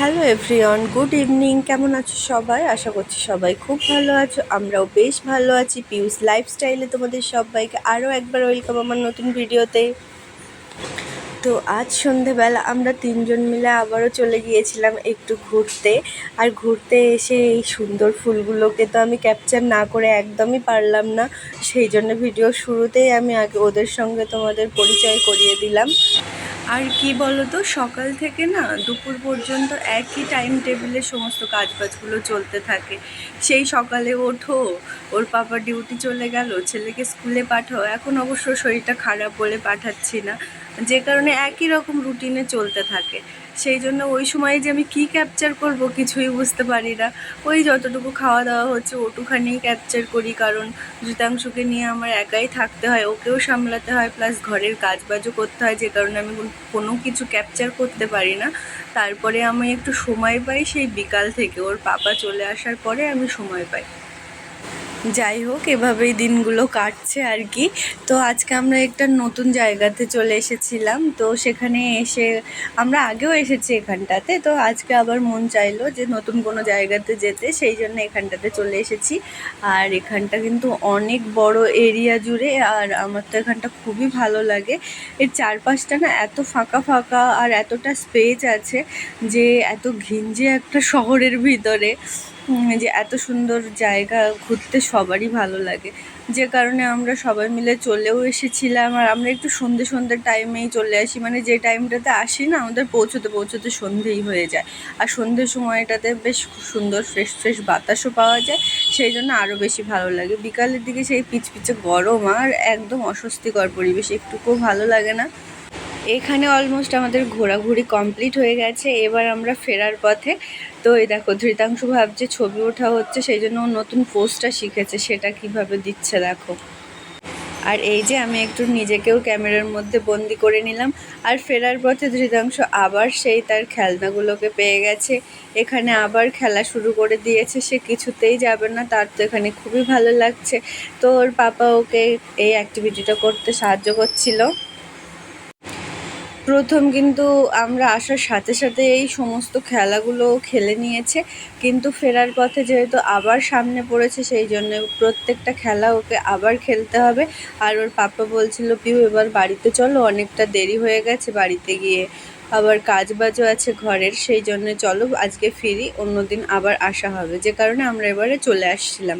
Hello everyone good evening কেমন আছো সবাই? আশা করছি সবাই খুব ভালো আছো। আমরাও বেশ ভালো আছি। পিউস লাইফস্টাইলে তোমাদের সবাইকে আরও একবার ওয়েলকাম আমার নতুন ভিডিওতে। তো আজ সন্ধেবেলা আমরা তিনজন মিলে আবারও চলে গিয়েছিলাম একটু ঘুরতে। আর ঘুরতে এসে এই সুন্দর ফুলগুলোকে তো আমি ক্যাপচার না করে একদমই পারলাম না। সেই জন্য ভিডিও শুরুতেই আমি আগে ওদের সঙ্গে তোমাদের পরিচয় করিয়ে দিলাম। আর কি বলো তো সকাল থেকে না দুপুর পর্যন্ত একই টাইম টেবিলে সমস্ত কাজ বাজগুলো চলতে থাকে। সেই সকালে ওঠো, ওর পাপা ডিউটি চলে গেল, ছেলেকে স্কুলে পাঠাও। এখন অবশ্য শরীরটা খারাপ বলে পাঠাচ্ছি না। যে কারণে একই রকম রুটিনে চলতে থাকে। সেই জন্য ওই সময় যে আমি কি ক্যাপচার করব কিছুই বুঝতে পারি না। ওই যতটুকু খাওয়া দাওয়া হচ্ছে ওটুখানি ক্যাপচার করি, কারণ জুতাংশুকে নিয়ে আমার একাই থাকতে হয়, ওকেও সামলাতে হয় প্লাস ঘরের কাজবাজও করতে হয়, যে কারণে আমি কোনো কিছু ক্যাপচার করতে পারি না। তারপরে আমি একটু সময় পাই সেই বিকাল থেকে, ওর পাপা চলে আসার পরে আমি সময় পাই। যাই হোক, এভাবেই দিনগুলো কাটছে আর কি। তো আজকে আমরা একটা নতুন জায়গাতে চলে এসেছিলাম। তো সেখানে এসে আমরা আগেও এসেছি এখানটাতে। তো আজকে আবার মন চাইলো যে নতুন কোনো জায়গাতে যেতে, সেই জন্য এখানটাতে চলে এসেছি। আর এখানটা কিন্তু অনেক বড় এরিয়া জুড়ে, আর আমার তো এখানটা খুবই ভালো লাগে। এর চারপাশটা না এত ফাঁকা ফাঁকা আর এতটা স্পেস আছে যে এত ঘিঞ্জে একটা শহরের ভিতরে। যে এত সুন্দর জায়গা ঘুরতে সবারই ভালো লাগে। যে কারণে আমরা সবাই মিলে চলেও এসেছিলাম। আর আমরা একটু সন্ধে সন্ধ্যের টাইমেই চলে আসি। মানে যে টাইমটাতে আসি না, আমাদের পৌঁছতে পৌঁছতে সন্ধেই হয়ে যায়। আর সন্ধ্যের সময়টাতে বেশ সুন্দর ফ্রেশ ফ্রেশ বাতাসও পাওয়া যায়। সেই জন্য আরও বেশি ভালো লাগে। বিকালের দিকে সেই পিচপিচে গরম আর একদম অস্বস্তিকর পরিবেশ। একটুকুও ভালো লাগে না। এখানে অলমোস্ট আমাদের ঘোরাঘুরি কমপ্লিট হয়ে গেছে। এবার আমরা ফেরার পথে, তো এই দেখো, ধৃতাংশু ভাবছে ছবি ওঠা হচ্ছে, সেই জন্য নতুন পোস্টটা শিখেছে, সেটা কীভাবে দিচ্ছে দেখো। আর এই যে আমি একটু নিজেকেও ক্যামেরার মধ্যে বন্দি করে নিলাম, আর ফেরার পথে ধৃতাংশ আবার সেই তার খেলনাগুলোকে পেয়ে গেছে। এখানে আবার খেলা শুরু করে দিয়েছে, সে কিছুতেই যাবে না, তার তো এখানে খুবই ভালো লাগছে। তো ওর পাপা ওকে এই অ্যাক্টিভিটিটা করতে সাহায্য করছিল। প্রথম কিন্তু আমরা আসার সাথে সাথে এই সমস্ত খেলাগুলো খেলে নিয়েছে। কিন্তু ফেরার পথে যেহেতু আবার সামনে পড়েছে, সেই জন্য প্রত্যেকটা খেলা ওকে আবার খেলতে হবে। আর ওর পাপা বলছিল, পিউ, এবার বাড়িতে চলো, অনেকটা দেরি হয়ে গেছে, বাড়িতে গিয়ে আবার কাজ বাজও আছে ঘরের, সেই জন্য চলো, আজকে ফিরি, অন্যদিন আবার আসা হবে। যে কারণে আমরা এবারে চলে আসছিলাম।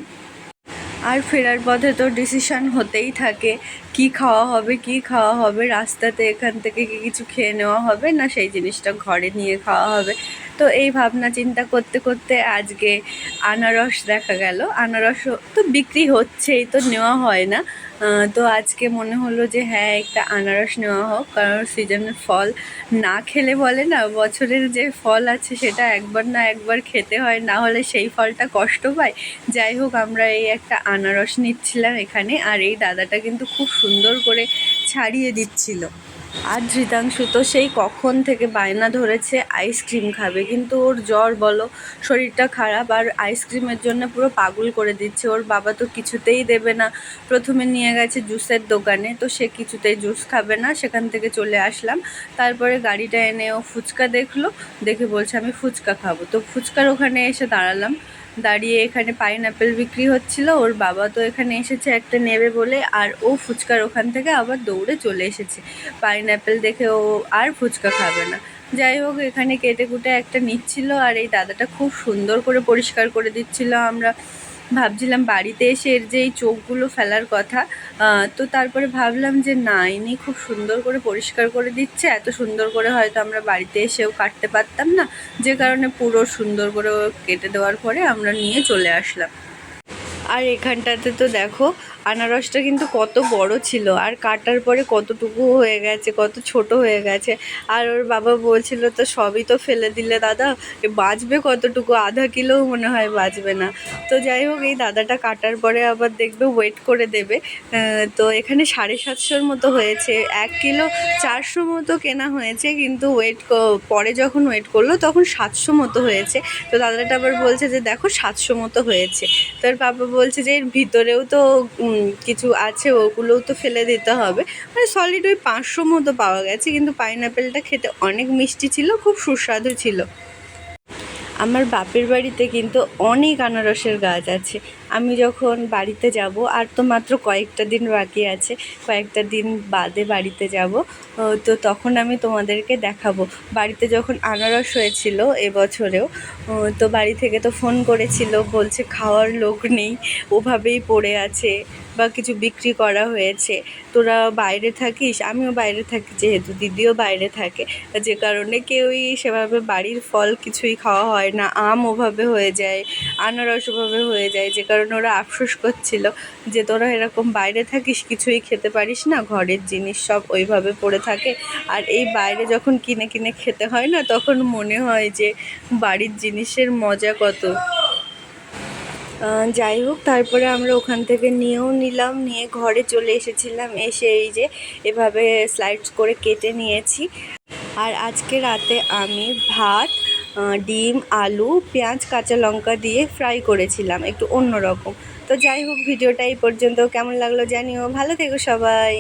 আর ফেরার পথে তো ডিসিশান হতেই থাকে। কি খাওয়া হবে, কি খাওয়া হবে, রাস্তাতে এখান থেকে কি কিছু খেয়ে নেওয়া হবে, না সেই জিনিসটা ঘরে নিয়ে খাওয়া হবে। তো এই ভাবনা চিন্তা করতে করতে আজকে আনারস দেখা গেল। আনারস তো বিক্রি হচ্ছেই, তো নেওয়া হয় না। তো আজকে মনে হলো যে হ্যাঁ একটা আনারস নেওয়া হোক, কারণ সিজনের ফল না খেলে বলে না, বছরের যে ফল আছে সেটা একবার না একবার খেতে হয়, না হলে সেই ফলটা কষ্ট পায়। যাই হোক, আমরা এই একটা আনারস নিচ্ছিলাম এখানে, আর এই দাদাটা কিন্তু খুব সুন্দর করে ছাড়িয়ে দিচ্ছিল। আর ধৃতাংশু তো সেই কখন থেকে বায়না ধরেছে আইসক্রিম খাবে। কিন্তু ওর জ্বর বলো, শরীরটা খারাপ আর আইসক্রিমের জন্য পুরো পাগল করে দিচ্ছে। ওর বাবা তো কিছুতেই দেবে না। প্রথমে নিয়ে গেছে জুসের দোকানে, তো সে কিছুতেই জুস খাবে না। সেখান থেকে চলে আসলাম। তারপরে গাড়িটা এনে ও ফুচকা দেখল। দেখে বলছে, আমি ফুচকা খাব। তো ফুচকার ওখানে এসে দাঁড়ালাম। দাঁড়িয়ে এখানে পাইনঅ্যাপেল বিক্রি হচ্ছিল, ওর বাবা তো এখানে এসেছে একটা নেবে বলে, আর ও ফুচকার ওখান থেকে আবার দৌড়ে চলে এসেছে। পাইনঅ্যাপেল দেখে ও আর ফুচকা খাবে না। যাই হোক, এখানে কেটে কুটে একটা নিচ্ছিল, আর এই দাদাটা খুব সুন্দর করে পরিষ্কার করে দিচ্ছিল আমরা। ভাবছিলাম বাড়িতে এসে এর যে এই চোখগুলো ফেলার কথা তো তারপরে ভাবলাম যে না ইনি খুব সুন্দর করে পরিষ্কার করে দিচ্ছে। এত সুন্দর করে হয়তো আমরা বাড়িতে এসেও কাটতে পারতাম না। যে কারণে পুরো সুন্দর করে কেটে দেওয়ার পরে আমরা নিয়ে চলে আসলাম। আর এখানটাতে তো দেখো আনারসটা কিন্তু কত বড় ছিল আর কাটার পরে কতটুকু হয়ে গেছে, কত ছোট হয়ে গেছে। আর ওর বাবা বলছিল, তো সবই তো ফেলে দিলে দাদা বাঁচবে কতটুকু? আধা কিলোও মনে হয় বাঁচবে না। তো যাই হোক, এই দাদাটা কাটার পরে আবার দেখবে ওয়েট করে দেবে। তো এখানে সাড়ে সাতশোর মতো হয়েছে, এক কিলো চারশো মতো কেনা হয়েছে, কিন্তু ওয়েট পরে যখন ওয়েট করল তখন সাতশো মতো হয়েছে। তো দাদাটা আবার বলছে যে, দেখো সাতশো মতো হয়েছে। তোর বাবা বলছে যে, এর ভিতরেও তো কিছু আছে, ওগুলোও তো ফেলে দিতে হবে। মানে সলিড ওই পাঁচশো মতো পাওয়া গেছে, কিন্তু পাইনঅ্যাপেলটা খেতে অনেক মিষ্টি ছিল, খুব সুস্বাদু ছিল। আমার বাপের বাড়িতে কিন্তু অনেক আনারসের গাছ আছে। আমি যখন বাড়িতে যাব, আর তো মাত্র কয়েকটা দিন বাকি আছে, কয়েকটা দিন বাদে বাড়িতে যাব তো তখন আমি তোমাদেরকে দেখাবো। বাড়িতে যখন আনারস হয়েছিল এবছরেও তো বাড়ি থেকে তো ফোন করেছিল, বলছে খাওয়ার লোক নেই, ওভাবেই পড়ে আছে। বা কিছু বিক্রি করা হয়েছে। তোরা বাইরে থাকিস, আমিও বাইরে থাকি যেহেতু, দিদিও বাইরে থাকে। যে কারণে কেউই সেভাবে বাড়ির ফল কিছুই খাওয়া হয় না, আম ওভাবে হয়ে যায়, আনারস ওভাবে হয়ে যায়। যে কারণে ওরা আফসোস করছিল যে তোরা এরকম বাইরে থাকিস, কিছুই খেতে পারিস না, ঘরের জিনিস সব ওইভাবে পড়ে থাকে। আর এই বাইরে যখন কিনে কিনে খেতে হয় না, তখন মনে হয় যে বাড়ির জিনিসের মজা কত। যাই হোক, তারপরে আমরা ওখান থেকে নিয়েও নিলাম, নিয়ে ঘরে চলে এসেছিলাম। এসে এই যে এভাবে স্লাইডস করে কেটে নিয়েছি। আর আজকে রাতে আমি ভাত ডিম, আলু, পেঁয়াজ, কাঁচা লঙ্কা দিয়ে ফ্রাই করেছিলাম, একটু অন্যরকম। তো যাই হোক, ভিডিওটা এই পর্যন্ত। কেমন লাগল জানিও। ভালো থেকো সবাই।